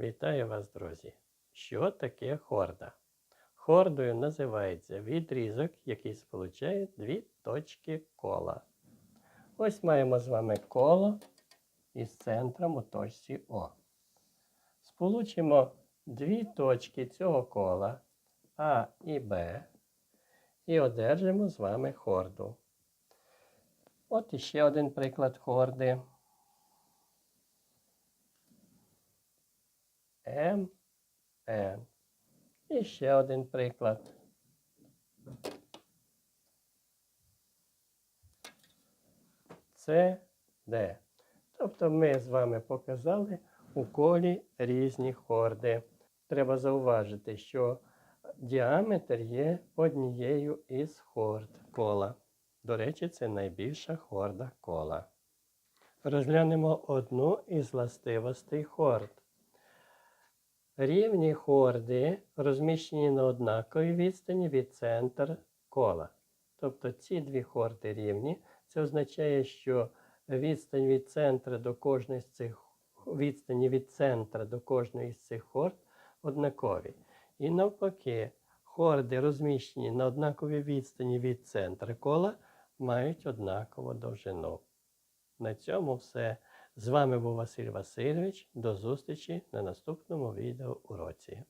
Вітаю вас, друзі! Що таке хорда? Хордою називається відрізок, який сполучає дві точки кола. Ось маємо з вами коло із центром у точці О. Сполучимо дві точки цього кола А і Б і одержимо з вами хорду. От іще один приклад хорди. М, Н. І ще один приклад. С, Д. Тобто ми з вами показали у колі різні хорди. Треба зауважити, що діаметр є однією із хорд кола. До речі, це найбільша хорда кола. Розглянемо одну із властивостей хорд. Рівні хорди розміщені на однаковій відстані від центра кола. Тобто ці дві хорди рівні. Це означає, що відстань від центра до кожної з цих відстані від центра до кожної з цих хорд однакові. І навпаки, хорди, розміщені на однаковій відстані від центра кола, мають однакову довжину. На цьому все. З вами був Василь Васильович. До зустрічі на наступному відео уроці.